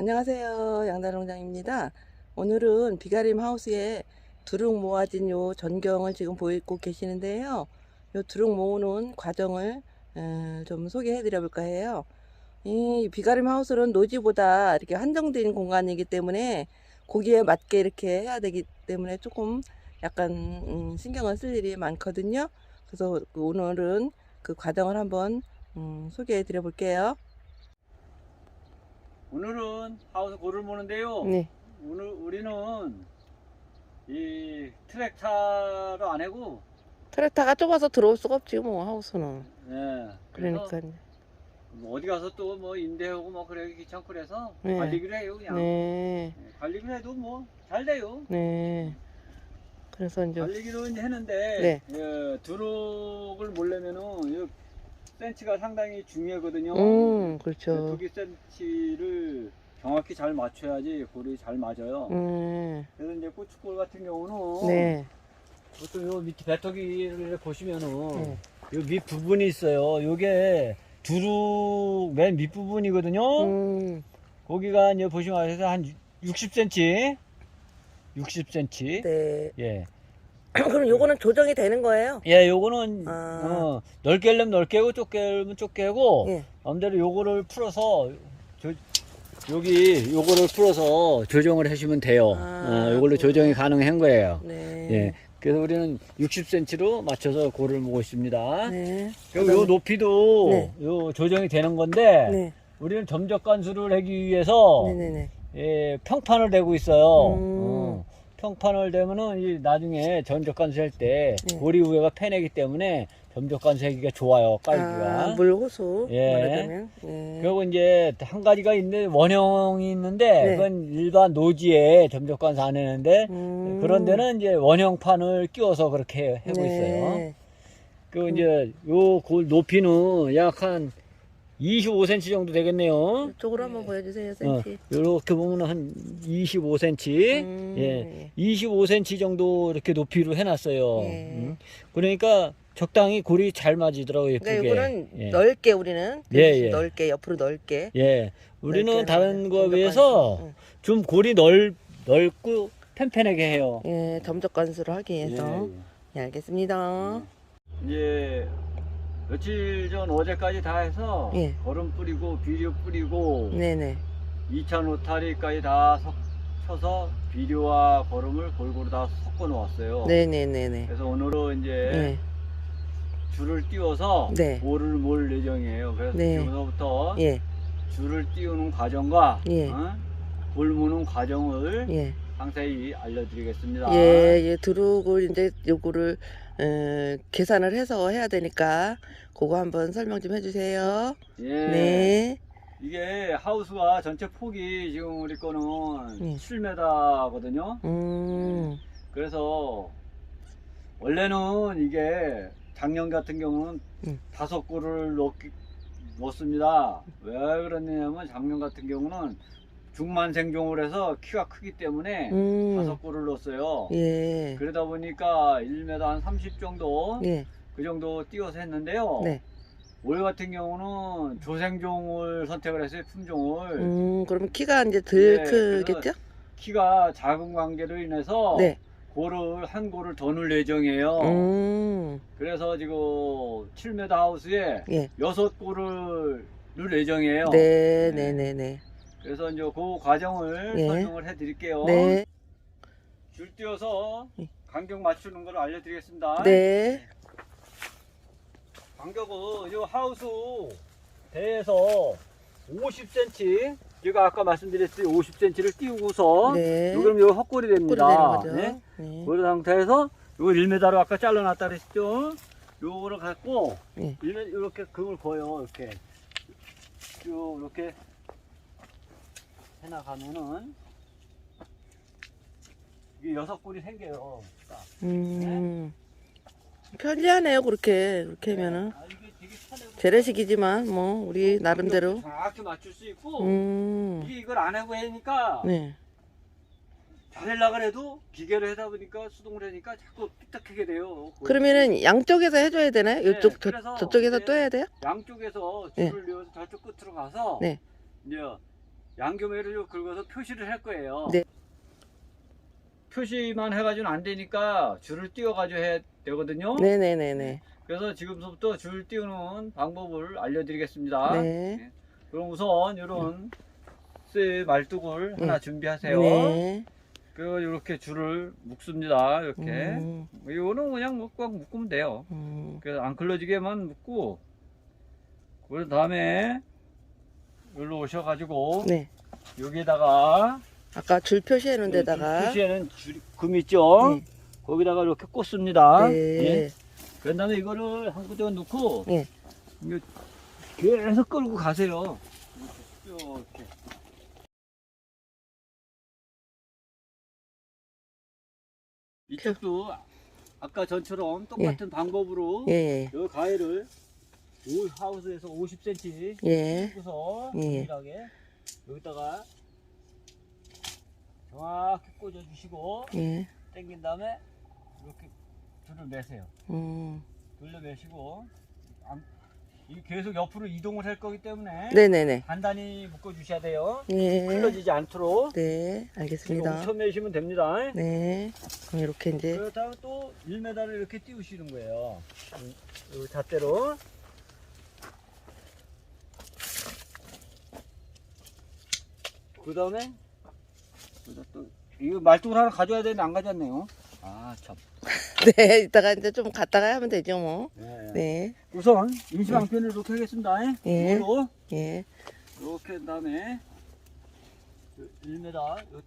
안녕하세요. 양다농장입니다. 오늘은 비가림 하우스에 두릅 모아진 요 전경을 지금 보이고 계시는데요. 요 두릅 모으는 과정을 어, 좀 소개해 드려 볼까 해요. 이 비가림 하우스는 노지보다 이렇게 한정된 공간이기 때문에 고기에 맞게 이렇게 해야 되기 때문에 조금 약간 음, 신경을 쓸 일이 많거든요. 그래서 그 오늘은 그 과정을 한번 음, 소개해 드려 볼게요. 오늘은 하우스 고를 모는데요. 네. 오늘 우리는 이 트랙타로 안 해고, 트랙터가 좁아서 들어올 수가 없지 뭐 하우스는. 예. 그래서 그러니까. 뭐 어디 가서 또 뭐 임대하고 뭐 그래 귀찮고 그래서 네. 관리기로 해요 그냥. 네. 예, 관리기로 해도 뭐 잘 돼요. 네. 그래서 이제 관리기로 이제 했는데 네. 예, 두룩을 몰려면은 이 센치가 상당히 중요하거든요. 음, 그렇죠. 두기 센치를 정확히 잘 맞춰야지 골이 잘 맞아요. 음. 그래서 이제 고추골 같은 경우는 네. 보통 요 밑에 배터기를 보시면은 네. 요밑 부분이 있어요. 요게 두루 맨 밑 부분이거든요. 음. 거기가 이제 보시면 아시죠? 한 60cm, 60cm. 네. 예, 그럼 요거는 조정이 되는 거예요? 예, 요거는 아. 어, 넓게 하려면 넓게 하고 좁게 하려면 좁게 하고 예. 마음대로 요거를 풀어서 조, 여기 요거를 풀어서 조정을 하시면 돼요. 아, 어, 요걸로 조정이 가능한 거예요. 네. 예. 그래서 우리는 60cm로 맞춰서 골을 모고 있습니다. 네. 그리고 요 높이도 네. 요 조정이 되는 건데 네. 우리는 점적 관수를 하기 위해서 네 네 네. 예, 평판을 대고 있어요. 음. 어, 평판을 대면은 이 나중에 점적 관수 할때 네. 고리 우회가 패내기 때문에 점적 관수 하기가 좋아요. 깔기가. 아, 물 호수. 예. 말하자면. 예. 그리고 이제 한 가지가 있는데 원형이 있는데 네. 그건 일반 노지에 점적 관수 안 하는데 음. 그런 데는 이제 원형판을 끼워서 그렇게 하고 네. 있어요. 그 이제 요 골 높이는 약한 25cm 정도 되겠네요. 이쪽으로 한번 보여주세요, 어, 센치. 요렇게 보면 한 25cm. 음. 예. 25cm 정도 이렇게 높이로 해놨어요. 예. 음. 그러니까 적당히 골이 잘 맞으더라고요. 예쁘게. 그러니까 이거는 예. 넓게 우리는 예, 예. 넓게 옆으로 넓게. 예. 우리는 넓게 다른 거에 점적 비해서 관수. 좀 골이 넓, 넓고 팽팽하게 해요. 응. 예, 점적 관수를 하기 위해서. 예. 예, 알겠습니다. 이제 며칠 전 어제까지 다 해서 예. 거름 뿌리고 비료 뿌리고 네네. 2차 노타리까지 다 섞, 쳐서 비료와 거름을 골고루 다 섞어 놓았어요. 네네네네. 그래서 오늘은 이제 예. 줄을 띄워서 네. 볼을 몰 예정이에요. 그래서 네. 지금부터 예. 줄을 띄우는 과정과 예. 어? 볼 무는 과정을 예. 상세히 알려드리겠습니다. 예, 예, 두룩을 이제 요거를 어, 계산을 해서 해야 되니까 그거 한번 설명 좀 해주세요. 예. 네. 이게 하우스가 전체 폭이 지금 우리 거는 예. 7m거든요. 음, 그래서 원래는 이게 작년 같은 경우는 음. 다섯 골을 넣, 넣습니다. 왜 그러냐면 작년 같은 경우는 중만 생종을 해서 키가 크기 때문에 음, 다섯 골을 넣었어요. 예, 그러다 보니까 1m 한 30 정도 예, 그 정도 띄워서 했는데요. 네. 올 같은 경우는 조생종을 선택을 했어요. 품종을. 음, 그러면 키가 이제 덜 예, 크겠죠? 키가 작은 관계로 인해서 네. 골을 한 골을 더 넣을 예정이에요. 음, 그래서 지금 7m 하우스에 예, 여섯 골을 넣을 예정이에요. 네, 네, 네, 네, 그래서 이제 그 과정을 예. 설명을 해드릴게요. 네, 줄 띄워서 예. 간격 맞추는 걸 알려드리겠습니다. 네, 간격은 이 하우스 대에서 50cm 제가 아까 말씀드렸듯이 50cm를 띄우고서 네. 요 그럼 요 헛골이 됩니다. 네? 네, 그 상태에서 요거 1m로 아까 잘라놨다 그랬죠? 요거를 갖고 예. 1m 이렇게 금을 거요 이렇게 쭉 이렇게 해나가면은 이게 여섯 골이 생겨요. 딱. 음, 편리하네요, 그렇게, 그렇게 하면은. 아, 이게 되게 재래식이지만, 뭐, 우리 나름대로. 정확히 맞출 수 있고 음, 이게 이걸 안 하고 하니까 네. 잘하려 그래도 기계를 하다 보니까 수동을 하니까 자꾸 삐딱하게 돼요. 그러면은 양쪽에서 해줘야 되나요? 네, 이쪽 저, 그래서 저쪽에서 이제 또 해야 돼요? 양쪽에서 네. 줄을 이어서 저쪽 끝으로 가서 네. 이제 양교매를 긁어서 표시를 할 거예요. 네. 표시만 해가지고는 안 되니까 줄을 띄워가지고 해야 되거든요. 네네네네. 그래서 지금부터 줄 띄우는 방법을 알려드리겠습니다. 네. 그럼 우선 이런 쇠 말뚝을 네. 하나 준비하세요. 네. 그리고 이렇게 줄을 묶습니다. 이렇게. 음, 이거는 그냥 뭐꽉 묶으면 돼요. 음. 그래서 안 걸러지게만 묶고 그 다음에 여기로 오셔가지고 네. 여기다가 아까 줄 표시해 놓은 데다가. 표시에는 줄, 금 있죠? 네. 거기다가 이렇게 꽂습니다. 네. 예. 그 다음에 이거를 한 구덩이 넣고 예. 이거 계속 끌고 가세요. 이렇게. 이쪽도 아까 전처럼 똑같은 방법으로 예. 이 가위를 오- 하우스에서 50cm 예. 예. 동일하게 여기다가 정확히 꽂아 주시고 예. 당긴 다음에 이렇게 줄을 매세요. 음. 돌려 매시고 안- 이 계속 옆으로 이동을 할 거기 때문에 네네네. 단단히 묶어 주셔야 돼요. 예. 흘러지지 않도록 네. 알겠습니다. 뭉쳐 매시면 됩니다. 네. 그럼 이렇게 이제. 그렇다면 또 1m를 이렇게 띄우시는 거예요. 이- 이 잣대로. 그 다음에 또 이거 말뚝을 하나 가져야 되는데 안 가져왔네요. 아 참. 네. 이따가 이제 좀 갔다가 하면 되죠, 뭐. 네. 네. 우선 임시 방편을 이렇게 하겠습니다. 예. 이걸로 예. 이렇게 한 다음에 1m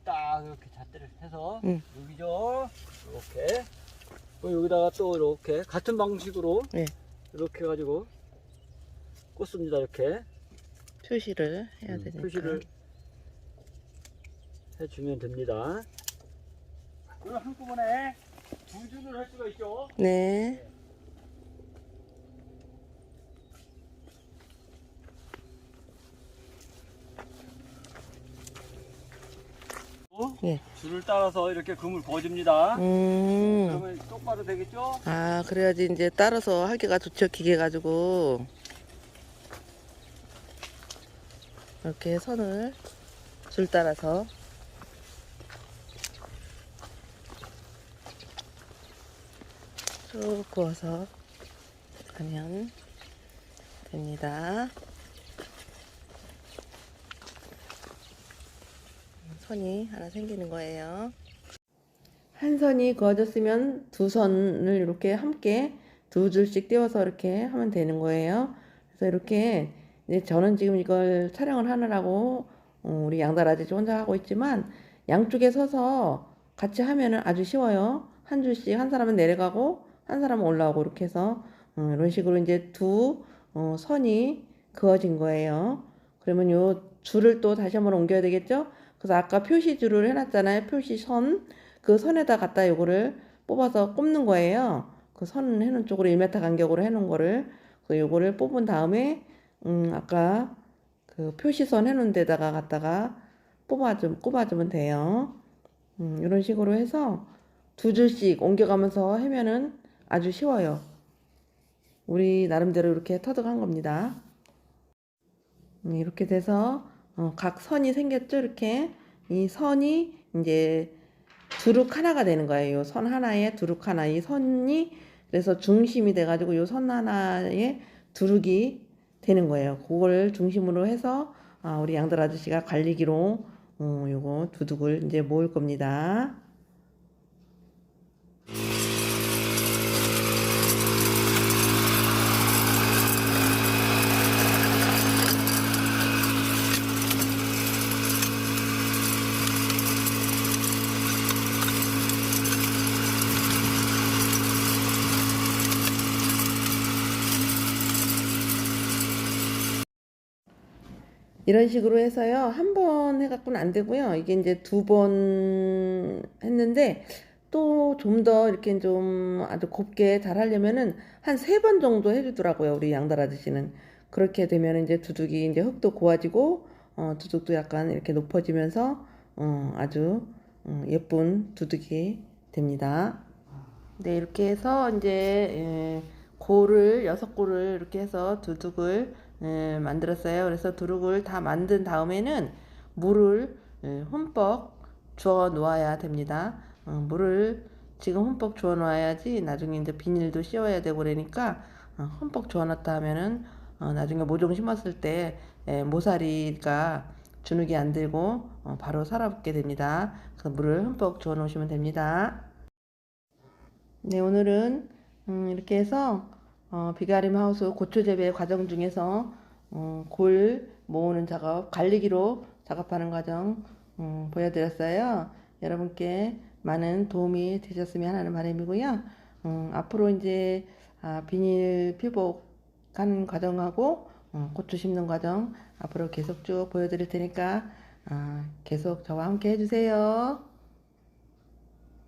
딱 이렇게 잣대를 해서 응. 여기죠. 이렇게 여기다가 또 이렇게 같은 방식으로 예. 이렇게 해가지고 꽂습니다. 이렇게 표시를 해야 음, 되니까. 표시를 해주면 됩니다. 그리고 한꺼번에 두 줄을 할 수가 있죠. 네. 예. 줄을 따라서 이렇게 금을 거줍니다. 음. 그러면 똑바로 되겠죠? 아, 그래야지 이제 따라서 하기가 좋죠, 기계 가지고. 이렇게 선을 줄 따라서. 쭉 그어서 가면 됩니다. 선이 하나 생기는 거예요. 한 선이 그어졌으면 두 선을 이렇게 함께 두 줄씩 띄워서 이렇게 하면 되는 거예요. 그래서 이렇게 이제 저는 지금 이걸 촬영을 하느라고 어, 우리 아저씨 혼자 하고 있지만 양쪽에 서서 같이 하면은 아주 쉬워요. 한 줄씩 한 사람은 내려가고 한 사람은 올라오고 이렇게 해서 어, 이런 식으로 이제 두 어, 선이 그어진 거예요. 그러면 요 줄을 또 다시 한번 옮겨야 되겠죠? 그래서 아까 표시 줄을 해놨잖아요. 표시 선. 그 선에다 갖다 요거를 뽑아서 꼽는 거예요. 그 선 해놓은 쪽으로 1m 간격으로 해놓은 거를. 그래서 요거를 뽑은 다음에, 음, 아까 그 표시선 해놓은 데다가 갖다가 뽑아주, 꼽아주면 돼요. 음, 이런 식으로 해서 두 줄씩 옮겨가면서 하면은 아주 쉬워요. 우리 나름대로 이렇게 터득한 겁니다. 음, 이렇게 돼서 어, 각 선이 생겼죠? 이렇게 이 선이 이제 두룩 하나가 되는 거예요. 이 선 하나에 두룩 하나. 이 선이 그래서 중심이 돼가지고 이 선 하나에 두룩이 되는 거예요. 그걸 중심으로 해서 아, 우리 양들 아저씨가 관리기로 어, 요거 두둑을 이제 모을 겁니다. 이런 식으로 해서요. 한 번 해갖고는 안 되고요. 이게 이제 두 번 했는데 또 좀 더 이렇게 좀 아주 곱게 잘 하려면은 한 세 번 정도 해주더라고요. 우리 양달 아저씨는. 그렇게 되면 이제 두둑이 이제 흙도 고와지고 어, 두둑도 약간 이렇게 높아지면서 어, 아주 어, 예쁜 두둑이 됩니다. 네, 이렇게 해서 이제 예, 골을 여섯 골을 이렇게 해서 두둑을 예, 만들었어요. 그래서 두둑을 다 만든 다음에는 물을 예, 흠뻑 주어 놓아야 됩니다. 어, 물을 지금 흠뻑 주어 놓아야지 나중에 이제 비닐도 씌워야 되고 그러니까 어, 흠뻑 주어 놨다 하면은 어, 나중에 모종 심었을 때 예, 모사리가 주눅이 안 들고 어, 바로 살아붙게 됩니다. 그래서 물을 흠뻑 주어 놓으시면 됩니다. 네, 오늘은 음, 이렇게 해서 어, 비가림 하우스 고추 재배 과정 중에서 어, 골 모으는 작업, 갈리기로 작업하는 과정 음, 보여드렸어요. 여러분께 많은 도움이 되셨으면 하는 바람이고요. 음, 앞으로 이제 아, 비닐 피복하는 과정하고 어, 고추 심는 과정 앞으로 계속 쭉 보여드릴 테니까 아, 계속 저와 함께 해주세요.